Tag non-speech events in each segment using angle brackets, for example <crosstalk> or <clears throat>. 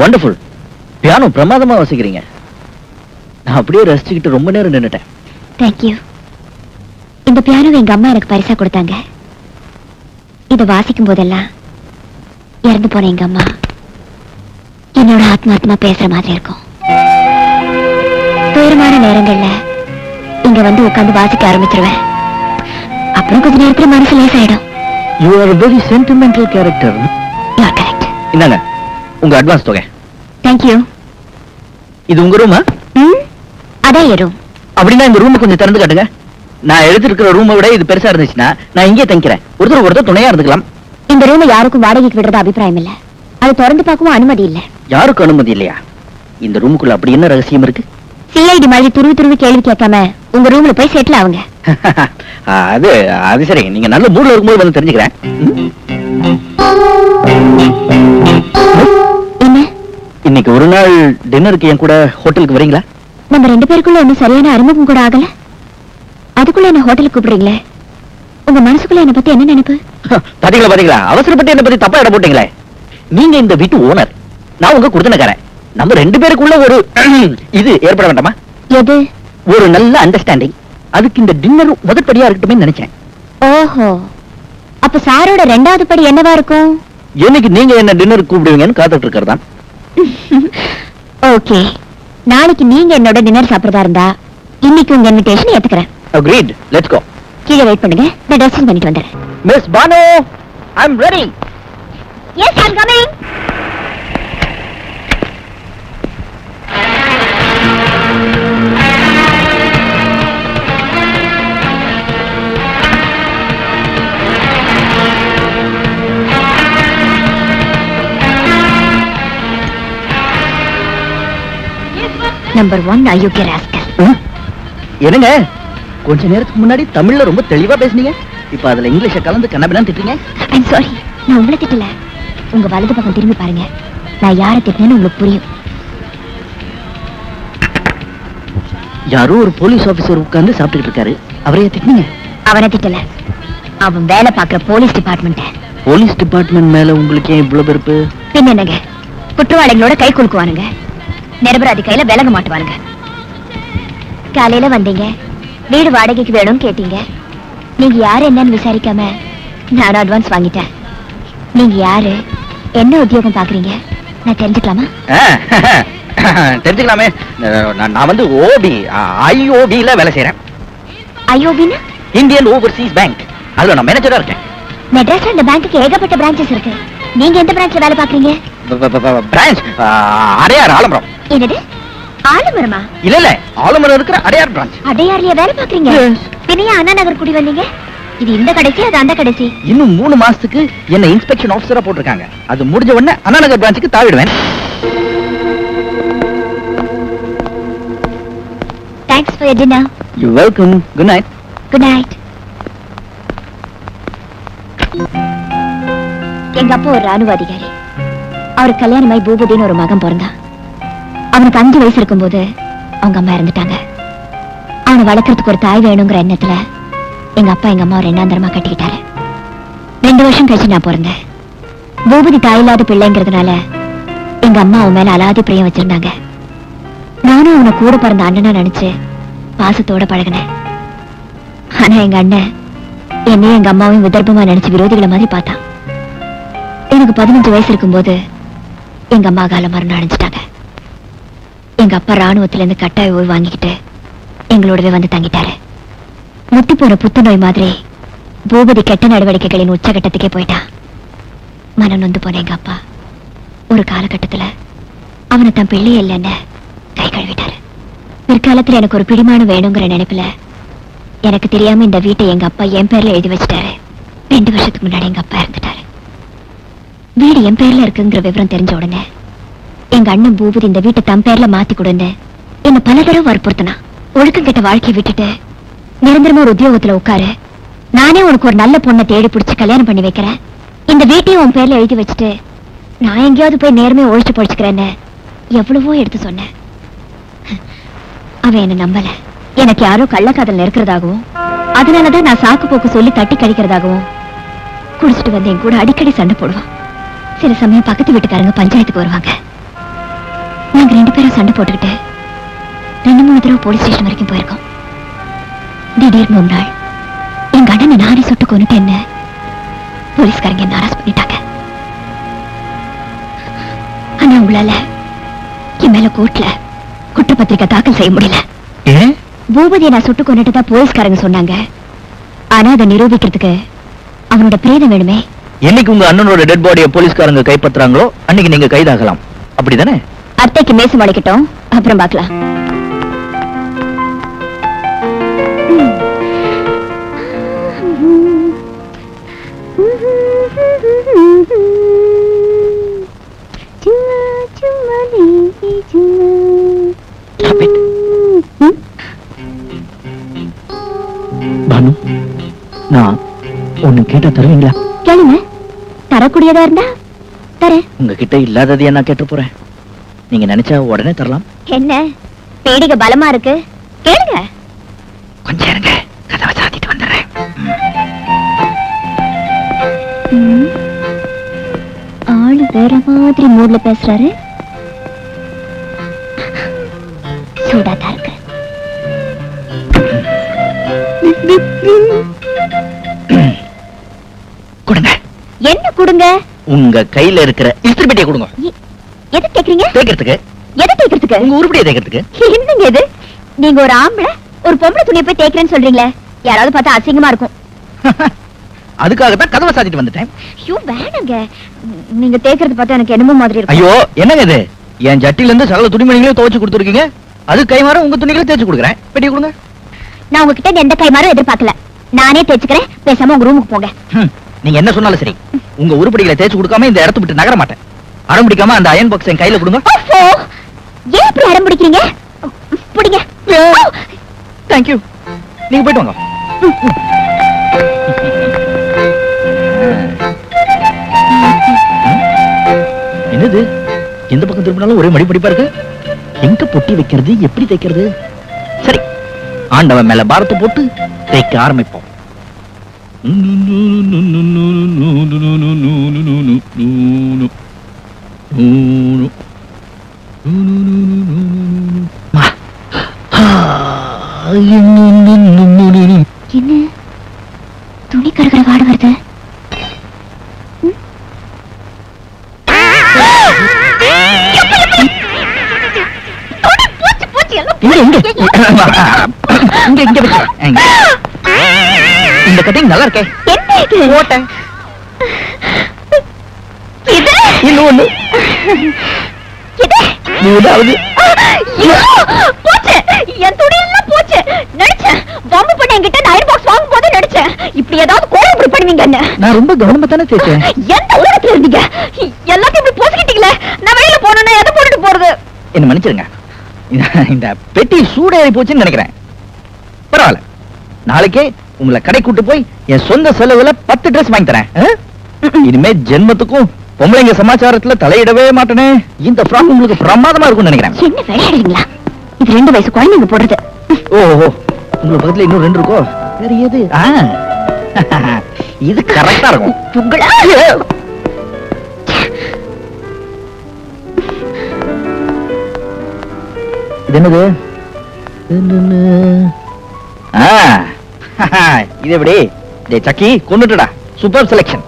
Wonderful piano பிரமாதமா வாசிக்கிறீங்க. நான் அப்படியே ரசிச்சுக்கிட்டு ரொம்ப நேரம் நின்னுட்டேன். தேங்க்யூ இந்த பியானோவை எங்க அம்மா எனக்கு பரிசா கொடுத்தாங்க. இதை வாசிக்கும் போதெல்லாம் இறந்து போன எங்க அம்மா என்னோட ஆத்மாத்மா பேசுற மாதிரி இருக்கும். துயரமான நேரங்கள்ல இங்க வந்து உட்கார்ந்து வாசிக்க ஆரம்பிச்சிருவேன். அப்புறம் கொஞ்ச நேரத்துல மனசு லேசாயிடும் you are very sentimental character இந்தாங்க உங்க அட்வான்ஸ் தொகை. தேங்க்யூ இது உங்க ரூமா ம் அதான் எரும் அப்படின்னா இந்த ரூம் கொஞ்சம் திறந்து காட்டுங்க. நான் எடுத்திருக்கிற ரூமை விட இது பெருசா இருந்துச்சுன்னா நான் இங்கே தங்கிக்கிறேன். ஒருத்தர் ஒருத்தர் துணையா இருந்துக்கலாம். இந்த ரூமை யாருக்கும் வாடகைக்கு விடுறது அபிப்பிராயம் இல்ல. அது திறந்து பார்க்கவும் அனுமதி இல்ல. யாருக்கும் அனுமதி இல்லையா? இந்த ரூமுக்குள்ள அப்படி என்ன ரகசியம் இருக்கு? சிஐடி மாதிரி துருவி துருவி கேள்வி கேட்காம உங்க ரூம்ல போய் செட்டில் ஆகுங்க <laughs> அது அது சரி. நீங்க நல்ல மூட்ல இருக்கும்போது வந்து தெரிஞ்சுக்கிறேன். இன்னைக்கு ஒரு நாள் டின்னருக்கு என் கூட ஹோட்டலுக்கு வரீங்களா? நம்ம ரெண்டு பேருக்குள்ள ஒன்னும் சரியான அறிமுகம் கூட ஆகல? அதுக்குள்ள என்ன ஹோட்டலுக்கு கூப்பிடுறீங்களே? உங்க மனசுக்குள்ள என்ன பத்தி என்ன நினைப்பு? பாத்தீங்களா பாத்தீங்களா? அவசரப்பட்டு என்ன பத்தி தப்பா இட போட்டீங்களே. நீங்க இந்த வீட்டு ஓனர் நான் உங்க கொடுத்தனக்காரன். நம்ம ரெண்டு பேருக்குள்ள ஒரு <clears throat> இது ஏற்பட வேண்டாமா? எது? ஒரு நல்ல அண்டர்ஸ்டாண்டிங் அதுக்கு இந்த டின்னர் முதற்படியா இருக்கட்டுமே நினைச்சேன். ஓஹோ. அப்ப சாரோட ரெண்டாவது படி என்னவா இருக்கும்? என்னைக்கு நீங்க என்ன டின்னருக்கு கூப்பிடுவீங்கன்னு காத்துட்டு இருக்கிறதா ஓகே. நாளைக்கு நீங்க என்னோட டின்னர் சாப்பிடுறதா இருந்தா இன்னைக்கு உங்க இன்விடேஷன் ஏத்துக்கிறேன். அக்ரீட் லெட்ஸ் கோ கீழே வெயிட் பண்ணுங்க. நான் ட்ரெஸ்ஸிங் பண்ணிட்டு வந்துடுறேன். Miss Banu I am ready yes I'm coming number one அயோக்கிய ராஸ்கல் என்னங்க? கொஞ்ச நேரத்துக்கு முன்னாடி தமிழ்ல ரொம்ப தெளிவா பேசுனீங்க. இப்ப அதுல இங்கிலீஷ கலந்து கண்ணபிதான் திட்டுறீங்க. ஐம் சாரி நான் உங்களை திட்டல. உங்க வலது பக்கம் திரும்பி பாருங்க. நான் யாரை திட்டினேன்னு உங்களுக்கு புரியும். யாரோ ஒரு போலீஸ் ஆபீசர் உட்கார்ந்து சாப்பிட்டுக்கிட்டு இருக்காரு. அவரையே திட்டுனீங்க? அவனை திட்டல. அவன் வேலை பார்க்குற போலீஸ் டிபார்ட்மெண்ட் போலீஸ் டிபார்ட்மெண்ட் மேல உங்களுக்கு ஏன் இவ்வளவு வெறுப்பு? பின்ன என்னங்க? குற்றவாளிகளோட கை குலுக்குவானுங்க. நிரபராதி கையில விலக மாட்டுவானுங்க. காலையில வந்தீங்க. வீடு வாடகைக்கு வேணும்னு கேட்டீங்க. நீங்க யாரு என்னன்னு விசாரிக்காம நான் அட்வான்ஸ் வாங்கிட்டேன். நீங்க யாரு? என்ன உத்தியோகம் பாக்குறீங்க? நான் தெரிஞ்சுக்கலாமா? <laughs> தெரிஞ்சுக்கலாமே. நான் வந்து ஓபி ஐஓபில வேலை செய்யறேன் ஐயோபின்னா இந்தியன் ஓவர்சீஸ் பேங்க் அதுல நான் மேனேஜரா இருக்கேன். மெட்ராஸ்ல இந்த பேங்க்குக்கு ஏகப்பட்ட பிரான்ச்சஸ் இருக்கு. நீங்க எந்த பிரான்ச்ல வேலை பாக்குறீங்க? பிரான்ச். அடையார் ஆலமரம். என்னது? ஆலமரமா? இல்ல இல்ல. ஆலமரம் இருக்கிற அடையார் பிரான்ச். அடையார்லயா வேலை பாக்குறீங்க. பின்னையா அண்ணா நகர் குடி வந்தீங்க? இது இந்த கடைசி அது அந்த கடைசி? இன்னும் மூணு மாசத்துக்கு என்ன இன்ஸ்பெக்ஷன் ஆபீசரா போட்டிருக்காங்க. அது முடிஞ்ச உடனே அண்ணா நகர் பிரான்ச்சுக்கு தாவிடுவேன். Thanks for dinner you welcome good night good night எங்க அப்பா ஒரு ராணுவ அதிகாரி. அவர் கல்யாணமாய் பூபதின்னு ஒரு மகன் பிறந்தான் அவனுக்கு அஞ்சு வயசு இருக்கும்போது அவங்க அம்மா இறந்துட்டாங்க. அவனை வளர்க்கறதுக்கு ஒரு தாய் வேணுங்கிற எண்ணத்துல எங்க அப்பா எங்க அம்மா ரெண்டாந்தரமா கட்டிக்கிட்டாரு. ரெண்டு வருஷம் கழிச்சு நான் பிறந்தேன். பூபதி தாயில்லாத பிள்ளைங்கிறதுனால எங்க அம்மா அவன் மேல அலாதி பிரியம் வச்சிருந்தாங்க. நானும் அவனை கூட பிறந்த அண்ணனா நினைச்சு பாசத்தோட பழகினேன். ஆனா எங்க அண்ணன் என்னையும் எங்க அம்மாவையும் விதர்ப்பமா நினைச்சு விரோதிகளை மாதிரி பார்த்தான். எனக்கு பதினஞ்சு வயசு இருக்கும்போது எங்க அம்மா கால மரணம் அடைஞ்சிட்டாங்க. எங்க அப்பா ராணுவத்துல இருந்து கட்டாய ஓய்வு வாங்கிக்கிட்டு எங்களோடவே வந்து தங்கிட்டாரு. முத்தி போன புத்துநோய் மாதிரி பூபதி கெட்ட நடவடிக்கைகளின் உச்சகட்டத்துக்கே போயிட்டான். மனம் நொந்து போன எங்க அப்பா. ஒரு காலகட்டத்துல அவனை தன் பிள்ளை இல்லைன்னு கை கழுவிட்டாரு. பிற்காலத்துல எனக்கு ஒரு பிடிமானம் வேணுங்கிற நினைப்புல எனக்கு தெரியாம இந்த வீட்டை எங்க அப்பா என் பேர்ல எழுதி வச்சிட்டாரு. ரெண்டு வருஷத்துக்கு முன்னாடி எங்க அப்பா இறந்துட்டாரு. வீடு என் பேர்ல இருக்குங்கிற விவரம் தெரிஞ்ச உடனே எங்க அண்ணன் பூபதி இந்த வீட்டை தன் பேர்ல மாத்தி கொடுன்னு என்ன பல தடவை வற்புறுத்தினா ஒழுக்கம் கெட்ட வாழ்க்கையை விட்டுட்டு நிரந்தரமா ஒரு உத்தியோகத்துல உட்காரு. நானே உனக்கு ஒரு நல்ல பொண்ணை தேடி பிடிச்சு கல்யாணம் பண்ணி வைக்கிறேன். இந்த வீட்டையும் உன் பேர்ல எழுதி வச்சுட்டு நான் எங்கேயாவது போய் நேர்மையை ஒழிச்சு பொழிச்சுக்கிறேன்னு எவ்வளவோ எடுத்து சொன்னேன். அவன் என்ன நம்பல. எனக்கு யாரோ கள்ளக்காதல் இருக்கிறதாகவும் அதனாலதான் நான் சாக்கு போக்கு சொல்லி தட்டி கழிக்கிறதாகவும் குடிச்சிட்டு வந்து என் கூட அடிக்கடி சண்டை போடுவான். சில சமயம் பக்கத்து வீட்டுக்காரங்க பஞ்சாயத்துக்கு வருவாங்க. நாங்க ரெண்டு பேரும் சண்டை போட்டுக்கிட்டு ரெண்டு மூணு தடவை போலீஸ் ஸ்டேஷன் வரைக்கும் போயிருக்கோம். திடீர்னு ஒரு நாள் எங்க அண்ணனை நானே சுட்டு கொண்டுட்டேன்னு போலீஸ்காரங்க என்ன அரெஸ்ட் பண்ணிட்டாங்க. ஆனா உங்களால என் மேல கோர்ட்ல குற்றப்பத்திரிக்கை தாக்கல் செய்ய முடியல. பூபதியை நான் சுட்டு கொண்டுட்டு தான் போலீஸ்காரங்க சொன்னாங்க. ஆனா அதை நிரூபிக்கிறதுக்கு அவனோட பிரேதம் வேணுமே. என்னைக்கு உங்க அண்ணனோட டெட் பாடியை போலீஸ்காரங்க கைப்பற்றுறாங்களோ அன்னைக்கு நீங்க கைதாகலாம். அப்படிதானே? அத்தைக்கு மேசு முளைக்கட்டும் அப்புறம் பார்க்கலாம். பானு நான் ஒண்ணு கேட்டா தருவீங்களா? கேளுங்க. தரக்கூடியதா இருந்தா? தரேன். உங்ககிட்ட இல்லாததையே நான் கேட்டு போறேன். நீங்க நினைச்சா உடனே தரலாம். என்ன? பேடிக பலமா இருக்கு? கேளுங்க. கொஞ்சம் இருங்க. கதவை சாத்திட்டு வந்துடுறேன். ஆளு வேற மாதிரி மூட்ல பேசுறாரு. சூடாதான் இருக்கு. கொடுங்க. உங்க கையில இருக்கிற இஸ்திரி பெட்டியை கொடுங்க. எது கேக்குறீங்க தேய்க்கிறதுக்கு. எதை தேய்க்கிறதுக்கு? உங்க உருப்படியை தேய்க்கிறதுக்கு. என்னங்க இது? நீங்க ஒரு ஆம்பளை ஒரு பொம்பளை துணியை போய் தேய்க்கிறேன்னு சொல்றீங்களே. யாராவது பார்த்தா அசிங்கமா இருக்கும். <laughs> அதுக்காக தான் கதவை சாத்திட்டு வந்துட்டேன். ஐயோ வேணாங்க. நீங்க தேய்க்கிறது பார்த்தா எனக்கு என்னமோ மாதிரி இருக்கும். ஐயோ என்னங்க இது? என் ஜட்டில இருந்து சகல துணிமணிகளையும் துவைச்சு கொடுத்துருக்கீங்க? அது கை மாற உங்க துணிகளை தேய்ச்சு கொடுக்குறேன். பெட்டியை கொடுங்க. நான் உங்ககிட்ட எந்த கைமாறும் எதிர்பார்க்கல. நானே தேய்ச்சுக்கிறேன். பேசாம உங்க ரூமுக்கு போங்க. நீங்க என்ன சொன்னாலும் சரி உங்க உருப்படிகளை தேய்ச்சு கொடுக்காம இந்த இடத்த விட்டு நகர மாட்டேன். அடம் பிடிக்காம அந்த அயன் பாக்ஸ் என் கையில கொடுங்க. ஏன் இப்படி அடம் பிடிக்கிறீங்க? பிடிங்க. தேங்க்யூ நீங்க போயிட்டு வாங்க. என்னது? எந்த பக்கம் திரும்பினாலும் ஒரே மடிப்படிப்பா இருக்கு? எங்க பொட்டி வைக்கிறது? எப்படி தைக்கிறது? சரி ஆண்டவன் மேல பாரத்தை போட்டு தைக்க ஆரம்பிப்போம். என்ன? துணி கருகிற வாட வருது. இங்க இங்க. இங்க இங்க. இந்த கட்டிங் நல்லா இருக்கே. என்ன இது? இன்னும் ஒண்ணு. இது? ஐயோ, போச்சு. என் துணி எல்லாம் போச்சு. நடிச்சேன். பம்பு பண்ண என்கிட்ட நான் பாக்ஸ் வாங்கும் போது நடிச்சேன். இப்படி ஏதாவது கோழை இப்படி பண்ணுவீங்கன்னு நான் ரொம்ப கவனமா தானே தேய்ச்சேன் எந்த உலகத்துல இருந்தீங்க? எல்லாத்தையும் இப்படி போசிக்கிட்டீங்களே. நான் வெளியில போனேன்னா எதை போட்டுட்டு போறது? என்ன மன்னிச்சிருங்க. இந்த- இந்த பெட்டி சூடேறி போச்சுன்னு நினைக்கிறேன். பரவாயில்ல. நாளைக்கே உங்களை கடை கூட்டு போய் என் சொந்த செலவுல பத்து ட்ரெஸ் வாங்கி தரேன்? இனிமே ஜென்மத்துக்கும் பொம்பளைங்க சமாச்சாரத்துல தலையிடவே மாட்டேனே. இந்த ஃப்ராக் உங்களுக்கு பிரமாதமா இருக்கும்னு நினைக்கிறேன். என்ன விளையாடுறீங்களா? இது ரெண்டு வயசு குழந்தைங்க போடுறது. ஓ ஓ உங்களுக்கு பக்கத்துல இன்னும் ரெண்டு இருக்கோ? வேற எது. <laughs> இது கரெக்டா இருக்கும். உங்களா? இது என்னது? <laughs> இது எப்படி? டேய் சக்கி கொண்டுட்டுடா. சூப்பர் செலெக்ஷன்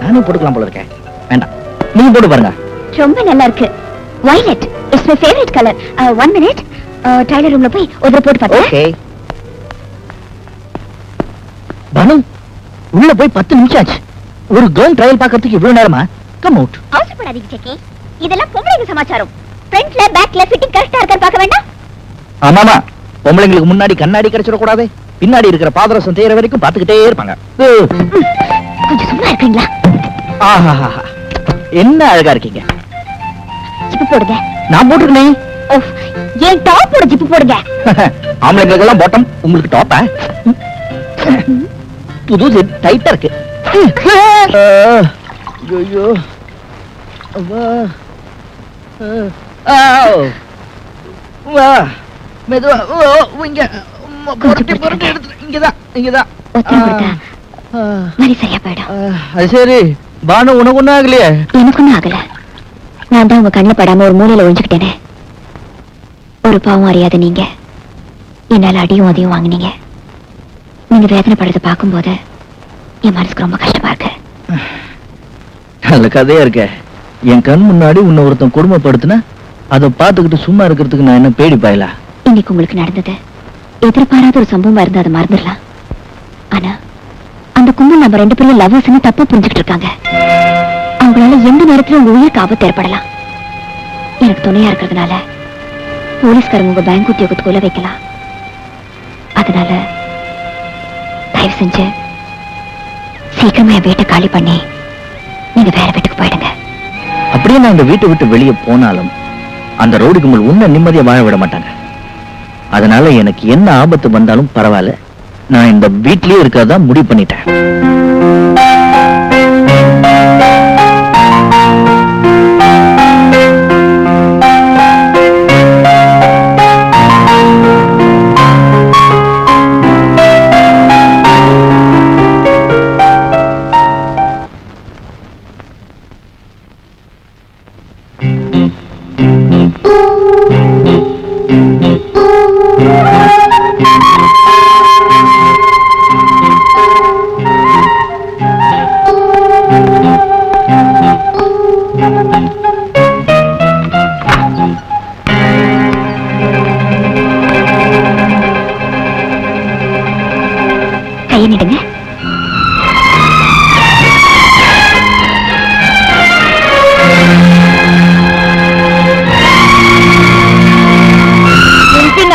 நானும் போட்டுக்கலாம் போல இருக்கேன். வேண்டாம். நீங்க போட்டு பாருங்க. ரொம்ப நல்லா இருக்கு. Violet it's my favourite colour one minute tailor ரூம்ல போய் ஒரு போட்டு பார்த்தேன் ஓகே பானு உள்ள போய் பத்து நிமிஷம் ஆச்சு. ஒரு கவுன் ட்ரையல் பார்க்கறதுக்கு இவ்வளவு நேரமா? கம் அவுட் அவசரப்படாதீங்க செக்கி. இதெல்லாம் பொம்பளைங்க சமாச்சாரம். ஃப்ரண்ட்ல பேக்ல ஃபிட்டிங் கரெக்டா இருக்கான்னு பார்க்க வேண்டாம். ஆமாமா. பொம்பளைங்களுக்கு முன்னாடி கண்ணாடி கிடைச்சிடக்கூடாது. பின்னாடி இருக்கிற பாதரசம் தேயிற வரைக்கும் பார்த்துக்கிட்டே இருப்பாங்க. கொஞ்சம் சும்மா இருக்கீங்களா? ஆஹாஹாஹா. என்ன அழகா இருக்கீங்க? ஜிப்பு போடுங்க. நான் போட்டிருக்கேன் ஏன் டாப்போட ஜிப்பு போடுங்க? <laughs> ஆம்பளைங்களுக்கு எல்லாம் பாட்டம் உங்களுக்கு டாப்பா புது டைட்டா இருக்கு. <laughs> ஐயோ. வா. மெதுவா. ஓ இங்க. புரட்டி புரட்டி எடுத்து இங்கதான் இங்கதான். மாதிரி சரியா போயிடும். அது சரி. பானு உனக்கு ஒண்ணும் ஆகலையே? எனக்கும் ஆகல. நான் தான் உங்க கண்ணுல படாம ஒரு மூலையில ஒழிஞ்சுக்கிட்டேனே. ஒரு பாவம் அறியாத நீங்க. என்னால அடியும் அதையும் வாங்குனீங்க. நீங்க வேதனைப்படுறத பார்க்கும்போது என் மனசுக்கு ரொம்ப கஷ்டமா இருக்கு. நல்ல கதையா இருக்க. என் கண் முன்னாடி உன்னை ஒருத்தன் கொடுமைப்படுத்தின அதை பார்த்துக்கிட்டு சும்மா இருக்கிறதுக்கு நான் என்ன பேடி பாயலா? இன்னைக்கு உங்களுக்கு நடந்தது. எதிர்பாராத ஒரு சம்பவமா இருந்தா அதை மறந்துடலாம். ஆனா அந்த கும்பல் நம்ம ரெண்டு பேரும் லவ்வர்ஸ்னு தப்பா புரிஞ்சுக்கிட்டு இருக்காங்க அவங்களால எந்த நேரத்துல உங்க உயிருக்கு ஆபத்து ஏற்படலாம். எனக்கு துணையா இருக்கிறதுனால போலீஸ்காரங்க உங்க பேங்க் உத்தியோகத்துக்குள்ள வைக்கலாம். அதனால தயவு செஞ்சு சீக்கிரமா என் வீட்டை காலி பண்ணி நீங்க வேற வீட்டுக்கு போயிடுங்க. அப்படியே நான் இந்த வீட்டை விட்டு வெளியே போனாலும் அந்த ரோடுக்கு கும்பல் உன்ன நிம்மதியை வாழ விட மாட்டாங்க. அதனால எனக்கு என்ன ஆபத்து வந்தாலும் பரவாயில்ல. நான் இந்த வீட்லயே இருக்காதா முடிவு பண்ணிட்டேன்.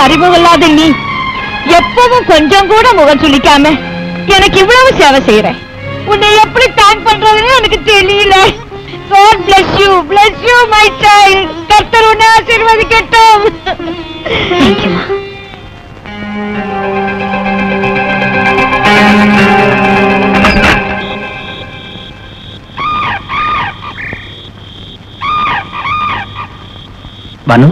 அறிமுகமில்லாத நீ. எப்பவும் கொஞ்சம் கூட முகம் சுளிக்காம எனக்கு இவ்வளவு சேவை செய்யற உன்னை எப்படி தேங்க் பண்றதுன்னு எனக்கு தெரியல. God bless you, bless you, my child. கர்த்தர் உன்னை ஆசீர்வதிக்கட்டும். தேங்க்யூமா. பானு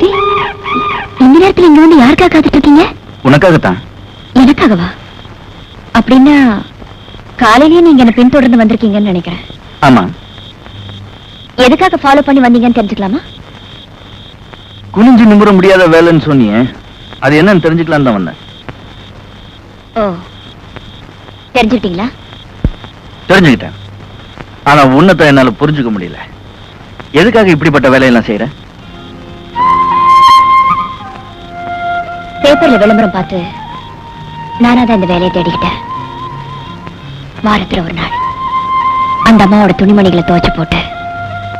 சக்கரவர்த்தி இந்த நேரத்துல இங்க வந்து யாருக்காக காத்துட்டு இருக்கீங்க உனக்காகத்தான். எனக்காகவா? அப்படின்னா காலையிலேயே நீங்க என்ன பின்தொடர்ந்து வந்திருக்கீங்கன்னு நினைக்கிறேன். ஆமா. எதுக்காக ஃபாலோ பண்ணி வந்தீங்கன்னு தெரிஞ்சுக்கலாமா? குனிஞ்சு நிமிர முடியாத வேலைன்னு சொன்னியே அது என்னன்னு தெரிஞ்சுக்கலாம் தான் வந்தேன். ஓ தெரிஞ்சுக்கிட்டீங்களா? தெரிஞ்சுக்கிட்டேன். ஆனா உன்னத்தை என்னால புரிஞ்சுக்க முடியல. எதுக்காக இப்படிப்பட்ட வேலையெல்லாம் செய்யற பேப்பர்ல விளம்பரம் பார்த்து நானா தான் இந்த வேலையை தேடிக்கிட்டேன். வாரத்துல ஒரு நாள் அந்த அம்மாவோட துணிமணிகளை துவைச்சு போட்டு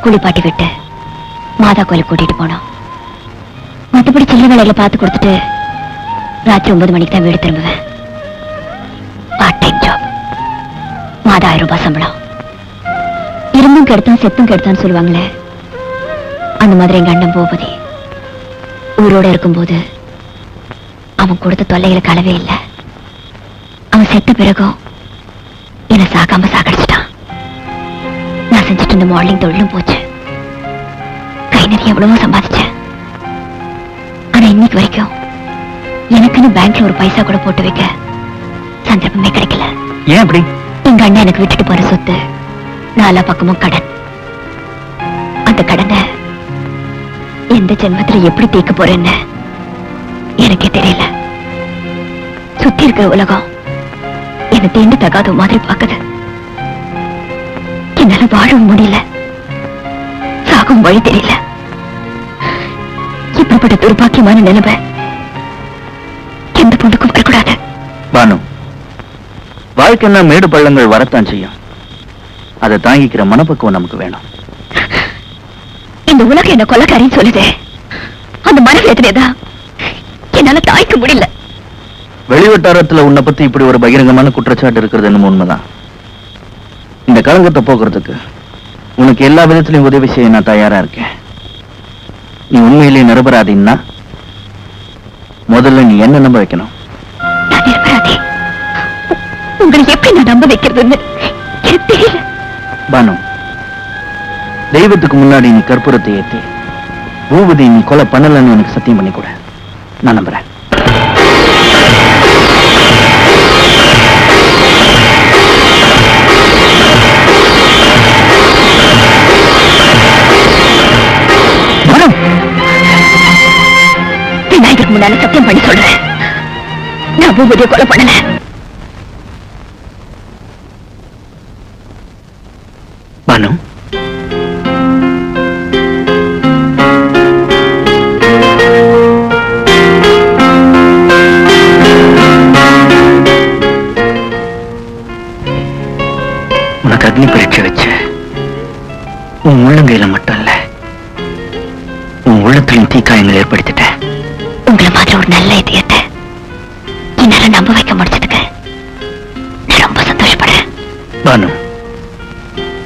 குளிப்பாட்டி விட்டு மாதா கோயிலுக்கு கூட்டிட்டு போனோம். மற்றபடி சில்லு வேலைகளை பார்த்து கொடுத்துட்டு ராத்திரி ஒன்பது மணிக்கு தான் வீடு திரும்புவேன். பார்ட் டைம் ஜாப் மாதா ஆயிரம் ரூபாய் சம்பளம். இருந்தும் கெடுத்தான் செத்தும் கெடுத்தான்னு சொல்லுவாங்களே. அந்த மாதிரி எங்க அண்ணன் பூபதி உயிரோட இருக்கும்போது அவன் கொடுத்த தொல்லைகளை கலவே இல்லை. அவன் செத்த பிறகும் என்னை சாகாம சாகடிச்சிட்டான். நான் செஞ்சுட்டு இருந்த மாடலிங் தொழிலும் போச்சு. கை நிறைய எவ்வளவோ சம்பாதிச்சேன். ஆனா இன்னைக்கு வரைக்கும் எனக்குன்னு பேங்க்ல ஒரு பைசா கூட போட்டு வைக்க சந்தர்ப்பமே கிடைக்கல. ஏன் அப்படி? எங்க அண்ணன் எனக்கு விட்டுட்டு போற சொத்து நாலா பக்கமும் கடன். அந்த கடனை எந்த ஜென்மத்துல எப்படி தீர்க்க போறேன்னு எனக்கே தெரியல. சுத்தி இருக்கிற உலகம் என்னை தீண்டு தகாத மாதிரி பாக்குது என்னால வாழவும் முடியல. சாகும் வழி தெரியல. இப்படிப்பட்ட துர்பாக்கியமான நிலைமை எந்த பொண்ணுக்கும் வரக்கூடாது பானு வாழ்க்கைன்னா மேடு பள்ளங்கள் வரத்தான் செய்யும். அதை தாங்கிக்கிற மனப்பக்குவம் நமக்கு வேணும். இந்த உலகம் என்ன கொலைக்காரின்னு சொல்லுது. அந்த மனவேதனைதான் என்னால தாய்க்க முடியல. வெளிவட்டாரத்துல உன்னை பத்தி இப்படி ஒரு பகிரங்கமான குற்றச்சாட்டு இருக்கிறது என்னமோ உண்மைதான். இந்த களங்கத்தை போக்குறதுக்கு உனக்கு எல்லா விதத்திலையும் உதவி செய்ய நான் தயாரா இருக்கேன். நீ உண்மையிலேயே நிரபராதின்னா முதல்ல நீ என்ன நம்ப வைக்கணும்? உங்களை எப்படி நான் நம்ப வைக்கிறதுன்னு பானு தெய்வத்துக்கு முன்னாடி நீ கற்பூரத்தை ஏத்தி பூபதி நீ கொலை பண்ணலன்னு எனக்கு சத்தியம் பண்ணி கூட. நான் நம்புறேன். விநாயகருக்கு முன்னால சத்தியம் பண்ணி சொல்றேன். நான் பூபதியை கொலை பண்ணல.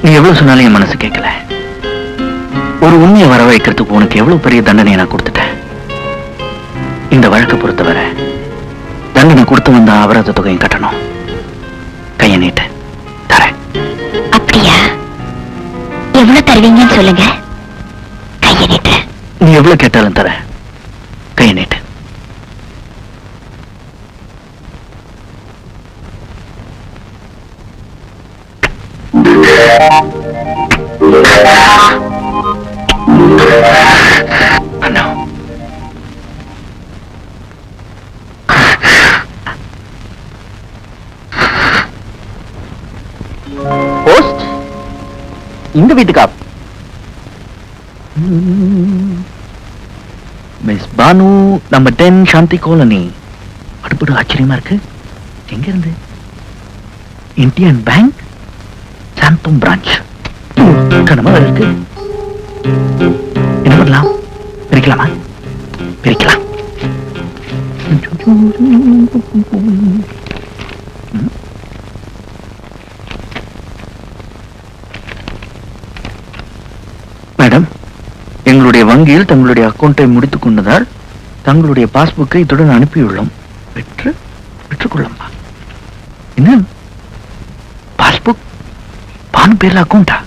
நீ எவ்வளவு சொன்னாலும் என் மனசு கேட்கல. ஒரு உண்மையை வர வைக்கிறதுக்கு உனக்கு எவ்வளவு பெரிய தண்டனையை நான் கொடுத்துட்டேன்? இந்த வழக்கை பொறுத்தவரை தண்டனை கொடுத்து வந்த அபராத தொகையும் கட்டணும். கையை நீட்டு. தரேன். அப்படியா? எவ்வளவு தருவீங்கன்னு சொல்லுங்க. கையை நீட்டு. நீ எவ்வளவு கேட்டாலும் தரேன். இந்த வீட்டுக்கா? மிஸ் பானு நம்ம டென் சாந்தி காலனி அடுப்படு ஆச்சரியமா இருக்கு. எங்க இருந்து இந்தியன் பேங்க் சாம்பம் பிரான்ச் கனமா இருக்கு. என்ன பண்ணலாம்? பிரிக்கலாமா? பிரிக்கலாம். வங்கியில் தங்களுடைய அக்கௌண்ட்டை முடித்துக் கொண்டதால் தங்களுடைய பாஸ்புக்கை இத்துடன் அனுப்பியுள்ளோம். பெற்று பெற்றுக்கொள்ளம்மா என்ன? பாஸ்புக்? பானு பேர்ல அக்கௌண்டா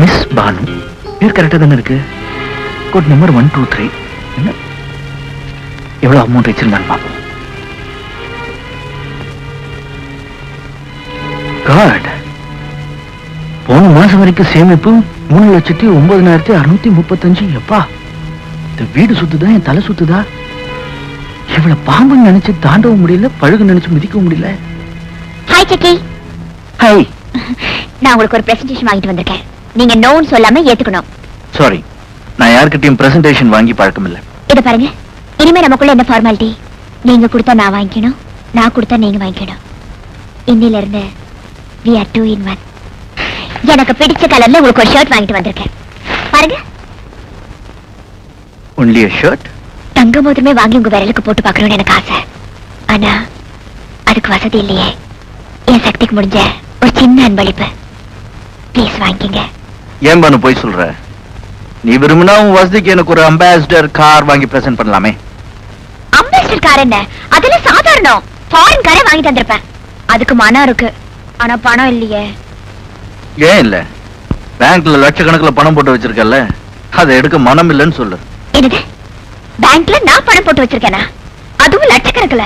மிஸ் பானு. பேர் கரெக்டாக தானே இருக்கு? Code number one two three என்ன? எவ்வளோ அமௌண்ட் வச்சிருந்தான்னு பார்ப்போம். காட் போன மாசம் வரைக்கும் சேமிப்பு மூணு லட்சத்தி ஒன்பதினாயிரத்தி அறுநூத்தி முப்பத்தஞ்சு. எப்பா இந்த வீடு சுத்துதா என் தலை சுத்துதா? இவள பாம்புன்னு நினைச்சு தாண்டவும் முடியல பழுகு நினைச்சு மிதிக்கவும் முடியல. ஹாய் சக்கி ஹை நான் உங்களுக்கு ஒரு பிரசன்டேஷன் வாங்கிட்டு வந்திருக்கேன். நீங்க நோன்னு சொல்லாம ஏத்துக்கணும். சாரி நான் யார்கிட்டயும் பிரசன்டேஷன் வாங்கி பழக்கம் இல்ல இத பாருங்க. இனிமே நமக்குள்ள என்ன ஃபார்மாலிட்டி நீங்க கொடுத்தா நான் வாங்கிக்கணும் நான் கொடுத்தா நீங்க வாங்கிக்கணும். இன்னில இருந்து we are two in one. எனக்கு பிடிச்ச கலர்ல உங்களுக்கு ஒரு ஷர்ட் வாங்கிட்டு வந்திருக்கேன். பாருங்க. ஒன்லி ஷர்ட் தங்க மோதிரமே வாங்கி உங்க விரலுக்கு போட்டு பார்க்கணும்னு எனக்கு ஆசை. ஆனா அதுக்கு வசதி இல்லையே. என் சக்திக்கு முடிஞ்ச ஒரு சின்ன அன்பளிப்பு. ப்ளீஸ் வாங்கிக்கங்க ஏன் பண்ணு போய் சொல்ற? நீ விரும்பினா உன் வசதிக்கு எனக்கு ஒரு அம்பாசிடர் கார் வாங்கி பிரசன்ட் பண்ணலாமே. அம்பாசிடர் கார் என்ன? அதெல்லாம் சாதாரணம். ஃபாரின் காரே வாங்கி தந்திருப்பேன். அதுக்கு மனம் இருக்கு. ஆனா பணம் இல்லையே. ஏன் இல்ல? பேங்க்ல லட்சக்கணக்குல பணம் போட்டு வச்சிருக்கல அதை எடுக்க மனம் இல்லைன்னு சொல்லு. என்னது? பேங்க்ல நான் பணம் போட்டு வச்சிருக்கேனா? அதுவும் லட்சக்கணக்குல.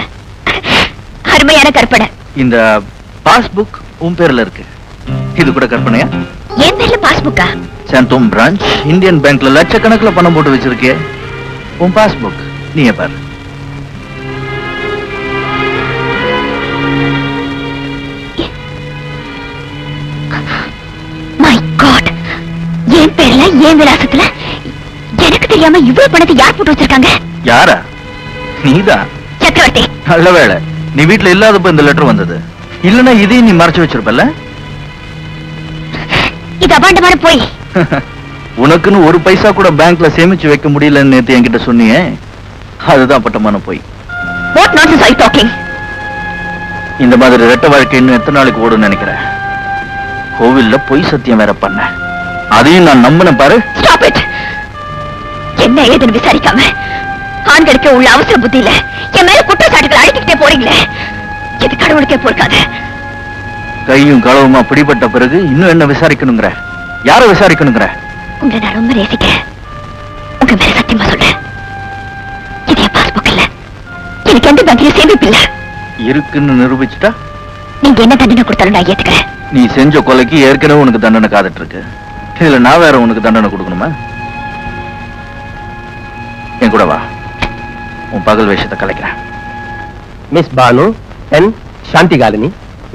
அருமையான கற்பனை. இந்த பாஸ்புக் உன் பேர்ல இருக்கு. இது கூட கற்பனையா? என் பேர்ல பாஸ்புக்கா சாந்தோம் பிரான்ச் இந்தியன் பேங்க்ல லட்சக்கணக்குல பணம் போட்டு வச்சிருக்கே உன் பாஸ்புக் நீ பாரு. பேர்ல என் விலாசத்துல? எனக்கு தெரியாம இவ்வளவு பணத்தை யார் போட்டு வச்சிருக்காங்க? யாரா? நீதான் சக்கரவர்த்தி. நல்ல வேளை. நீ வீட்ல இல்லாதப்ப இந்த லெட்டர் வந்தது. இல்லனா இதையும் நீ மறைச்சு வச்சிருப்பல இது அபாண்டமான போய். <laughs> உனக்குன்னு ஒரு பைசா கூட பேங்க்ல சேமிச்சு வைக்க முடியலன்னு நேத்து என்கிட்ட சொன்னியே. அதுதான் பட்டமான போய். வாட் நான்சென்ஸ் ஐ டாக்கிங் இந்த மாதிரி ரெட்ட வாழ்க்கை இன்னும் எத்தனை நாளைக்கு ஓடும்னு நினைக்கிறேன் கோவில்ல பொய் சத்தியம் வேற பண்ண. அதையும் நான் நம்பினேன் பாரு. ஸ்டாப் இட் என்ன ஏதுன்னு விசாரிக்காம ஆண்களுக்கு உள்ள அவசர புத்தியில என் மேல குற்றச்சாட்டுகளை அழைக்கிட்டே போறீங்களே? இது கடவுளுக்கே பொறுக்காது? கையும் களவுமா பிடிபட்ட பிறகு இன்னும் என்ன விசாரிக்கணுங்கிற? யார விசாரிக்கணுங்கிற? உங்களை நான் ரொம்ப நேசிக்கிறேன். உங்க மேல சத்தியமா சொல்றேன். இது என் பாஸ்புக் இல்ல. எனக்கு எந்த பேங்க்லயும் சேமிப்பு இல்ல. இருக்குன்னு நிரூபிச்சுட்டா? நீங்க என்ன தண்டனை கொடுத்தாலும் நான் ஏத்துக்கிறேன். நீ செஞ்ச கொலைக்கு ஏற்கனவே உனக்கு தண்டனை காத்துட்டு இருக்கு. இதுல நான் வேற உனக்கு தண்டனை கொடுக்கணுமா? என் கூட வா. உன் பகல் வேஷத்தை கலைக்கிறேன். மிஸ் பானு என் சாந்தி காலனி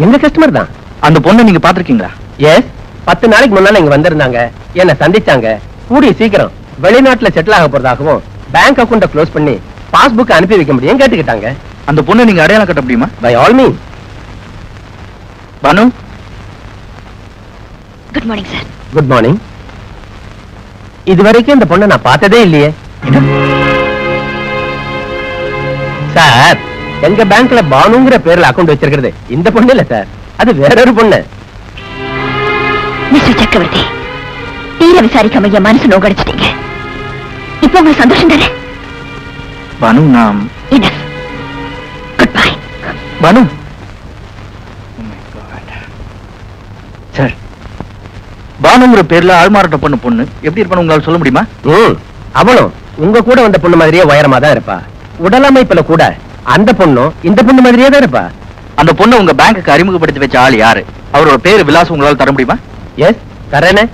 எங்க கஸ்டமர் தான்? அந்த பொண்ணை நீங்க பாத்திருக்கீங்களா எஸ் பத்து நாளைக்கு முன்னால இங்க வந்திருந்தாங்க. என்ன சந்திச்சாங்க. கூடிய சீக்கிரம் வெளிநாட்டுல செட்டில் ஆக போறதாகவும் பேங்க் அக்கௌண்ட க்ளோஸ் பண்ணி பாஸ்புக் அனுப்பி வைக்க முடியும் கேட்டுக்கிட்டாங்க. அந்த பொண்ணை நீங்க அடையாளம் கட்ட முடியுமா? By all mean Banu? Good morning sir good morning இது வரைக்கும் இந்த பொண்ணை நான் பார்த்ததே இல்லையே. சார் எங்க பேங்க்ல பானுங்கிற பேர்ல அக்கௌண்ட் வச்சிருக்கிறது. இந்த பொண்ணு இல்ல சார். அது வேறொரு பொண்ணு. மிஸ்டர் சக்கரவர்த்தி தீர விசாரிக்காம என் மனசு நோகடிச்சிட்டீங்க இப்போ உங்களுக்கு சந்தோஷம் தானே? பானு என்ன குட் பை பானு சார் பானுங்கிற பேர்ல ஆள்மாறாட்ட பண்ண பொண்ணு. எப்படி இருப்பான்னு உங்களால சொல்ல முடியுமா? ம். அவளும் உங்க கூட வந்த பொண்ணு மாதிரியே உயரமா தான் இருப்பா. உடலமைப்புல கூட அந்த பொண்ணும் இந்த பொண்ணு மாதிரியே தான் இருப்பா. அந்த பொண்ணை உங்க பேங்க்குக்கு அறிமுகப்படுத்தி வச்ச ஆள் யாரு? அவரோட பேரு விலாசம் உங்களால தர முடியுமா? Yes தரேனே.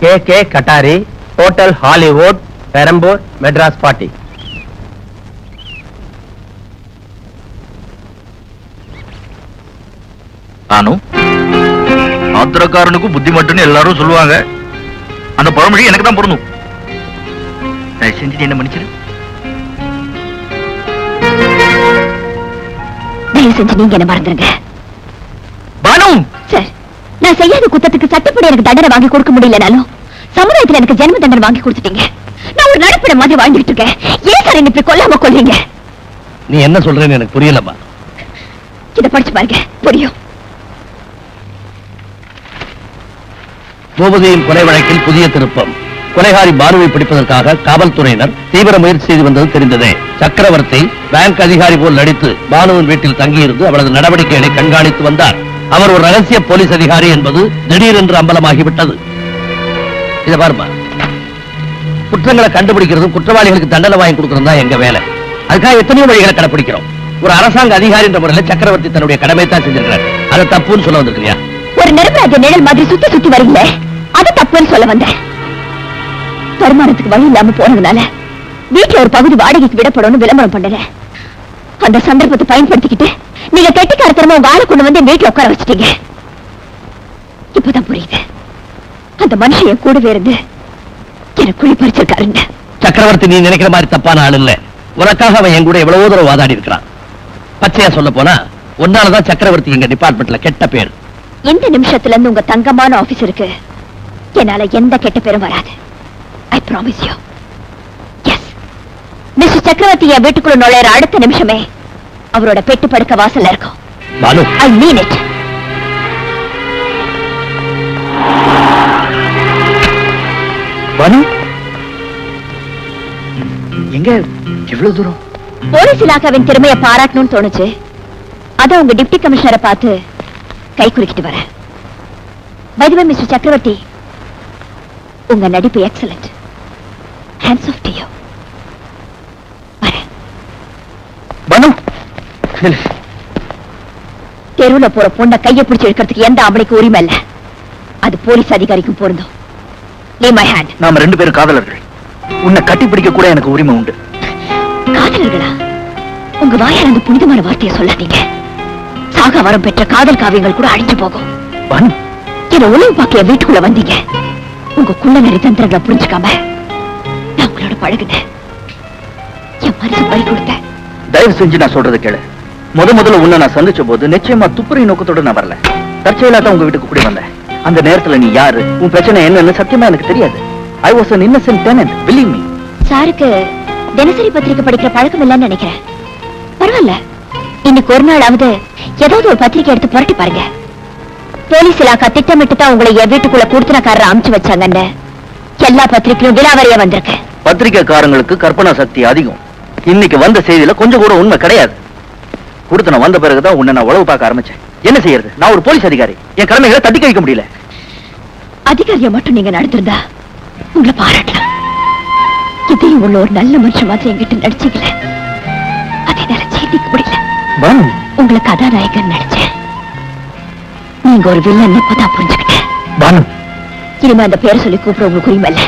K K Kattari hotel Hollywood Perambur Madras party நானும் ஆத்திரக்காரனுக்கும் புத்தி மட்டும்னு எல்லாரும் சொல்லுவாங்க. அந்த பழமொழி எனக்கு தான் பொருந்தும். தயவு செஞ்சு என்ன மன்னிச்சிரு. தயவு செஞ்சு நீங்க என்ன மறந்துருங்க. பானு! சார் நான் செய்யாத குத்தத்துக்கு சட்டப்படி எனக்கு தண்டனை வாங்கி கொடுக்க முடியலனாலும் சமுதாயத்துல எனக்கு ஜென்ம தண்டனை வாங்கி கொடுத்துட்டீங்க. நான் ஒரு நடப்பிட மாதிரி வாழ்ந்துட்டு இருக்கேன். ஏன் சார் என்ன இப்படி கொல்லாம நீ என்ன சொல்றேன்னு எனக்கு புரியலம்மா. இத படிச்சு பாருங்க. புரியும். பூபதியின் கொலை வழக்கில் புதிய திருப்பம். கொலைகாரி பானுவை பிடிப்பதற்காக காவல்துறையினர் தீவிர முயற்சி செய்து வந்தது தெரிந்ததே. சக்கரவர்த்தி பேங்க் அதிகாரி போல் நடித்து பானுவின் வீட்டில் தங்கியிருந்து அவளது நடவடிக்கைகளை கண்காணித்து வந்தார். அவர் ஒரு ரகசிய போலீஸ் அதிகாரி என்பது திடீரென்று அம்பலமாகிவிட்டது. இதை பாருமா. குற்றங்களை கண்டுபிடிக்கிறதும் குற்றவாளிகளுக்கு தண்டனை வாங்கி கொடுக்கறதும் தான் எங்க வேலை. அதுக்காக எத்தனையோ வழிகளை கடைபிடிக்கிறோம் ஒரு அரசாங்க அதிகாரி என்ற முறையில் சக்கரவர்த்தி தன்னுடைய கடமை தான் செஞ்சிருக்கிறார். அதை தப்புன்னு சொல்ல வந்திருக்கிறியா? ஒரு நிரபராஜ நிழல் மாதிரி சுத்தி சுத்தி வரீங்க தப்புன்னு சொல்ல வந்தேன். வருமானத்துக்கு வழி இல்லாம போனதுனால வீட்டுல ஒரு பகுதி வாடகைக்கு விடப்படும்னு விளம்பரம் பண்ணல. அந்த சந்தர்ப்பத்தை பயன்படுத்திக்கிட்டு நீங்க கெட்டிக்காரத்தனமா ஆளை கொண்டு வந்து வீட்டுல உட்கார வச்சிட்டீங்க. இப்பதான் புரியுது. அந்த மனுஷன் என் கூடவே இருந்து எனக்கு குழி பறிச்சிருக்காருங்க. சக்கரவர்த்தி நீ நினைக்கிற மாதிரி தப்பான ஆள் இல்ல. உனக்காக அவன் என் கூட எவ்வளவோ தூரம் வாதாடி இருக்கிறான். பச்சையா சொல்ல போனா ஒன்னாலதான் சக்கரவர்த்தி எங்க டிபார்ட்மெண்ட்ல கெட்ட பேர். இந்த நிமிஷத்துல இருந்து உங்க தங்கமான ஆபீஸருக்கு என்னால எந்த கெட்ட பேரும் வராது. I promise you yes mister Chakravarthy என் வீட்டுக்குள்ள நுழையிற அடுத்த நிமிஷமே அவரோட பெட்டு படுக்க வாசல்ல இருக்கும். Banu I mean it Banu எங்க எவ்வளவு தூரம்? போலீஸ் இலாக்காவின் திறமையை பாராட்டணும்னு தோணுச்சு. அத உங்க டிப்டி கமிஷனரை பார்த்து கை குலுக்கிட்டு வரேன். பைதுவே மிஸ்டர் சக்கரவர்த்தி உங்க நடிப்பு excellent hands off to you Banu. தெருவுல போற பொண்ண கையை பிடிச்சு இழுக்கிறதுக்கு எந்த ஆம்பளைக்கு உரிமை இல்ல. அது போலீஸ் அதிகாரிக்கும் பொருந்தும். லீ மை ஹேண்ட் நாம ரெண்டு பேரும் காதலர்கள். உன்னை கட்டி பிடிக்க கூட எனக்கு உரிமை உண்டு. காதலர்களா? உங்க வாயால் அந்த புனிதமான வார்த்தையை சொல்லாதீங்க. சாக வரம் பெற்ற காதல் காவியங்கள் கூட அழிஞ்சு போகும். என்ன உணவு பார்க்க என் வீட்டுக்குள்ள வந்தீங்க. உங்க குள்ள நரி தந்திரங்களை புரிஞ்சுக்காம நான் உங்களோட பழகுனேன். என் மனசு பறி கொடுத்தேன். தயவு செஞ்சு நான் சொல்றது கேளு. முத முதல்ல உன்னை நான் சந்திச்ச போது நிச்சயமா துப்புரை நோக்கத்தோட நான் வரல. தற்செயலா தான் உங்க வீட்டுக்கு கூடி வந்தேன். அந்த நேரத்துல நீ யாரு? உன் பிரச்சனை என்னன்னு சத்தியமா எனக்கு தெரியாது. I was an innocent tenant believe me. சாருக்கு தினசரி பத்திரிக்கை படிக்கிற பழக்கம் இல்லைன்னு நினைக்கிறேன். பரவாயில்ல. இன்னைக்கு ஒரு நாளாவது ஏதாவது ஒரு பத்திரிக்கை எடுத்து புரட்டி பாருங்க. போலீஸ் இலாக்கா திட்டமிட்டு தான் உங்களை என் வீட்டுக்குள்ள கூடுத்தனக்காரர் அமுச்சு வச்சாங்கன்னு எல்லா பத்திரிக்கையும் விலாவரியா வந்திருக்கு. பத்திரிக்கைக்காரங்களுக்கு கற்பனா சக்தி அதிகம். இன்னைக்கு வந்த செய்தியில கொஞ்சம் கூட உண்மை கிடையாது. கொடுத்து நான் வந்த பிறகுதான் உன்னை நான் உழவு பார்க்க ஆரம்பிச்சேன். என்ன செய்யறது? நான் ஒரு போலீஸ் அதிகாரி. என் கடமைகளை தட்டி கழிக்க முடியல. அதிகாரியை மட்டும் நீங்க நடத்திருந்தா உங்களை பாராட்டலாம். இதையும் உள்ள ஒரு நல்ல மனுஷன் மாதிரி என்கிட்ட நடிச்சீங்களே அதை என்னால ஜெயிக்க முடியல. உங்களை கதாநாயகன் நினைச்சேன் நீங்க ஒரு வில்லன் இப்பதான் புரிஞ்சுக்கிட்டேன். பானு. இனிமே அந்த பேரை சொல்லி கூப்பிட உங்களுக்கு உரிமை இல்ல.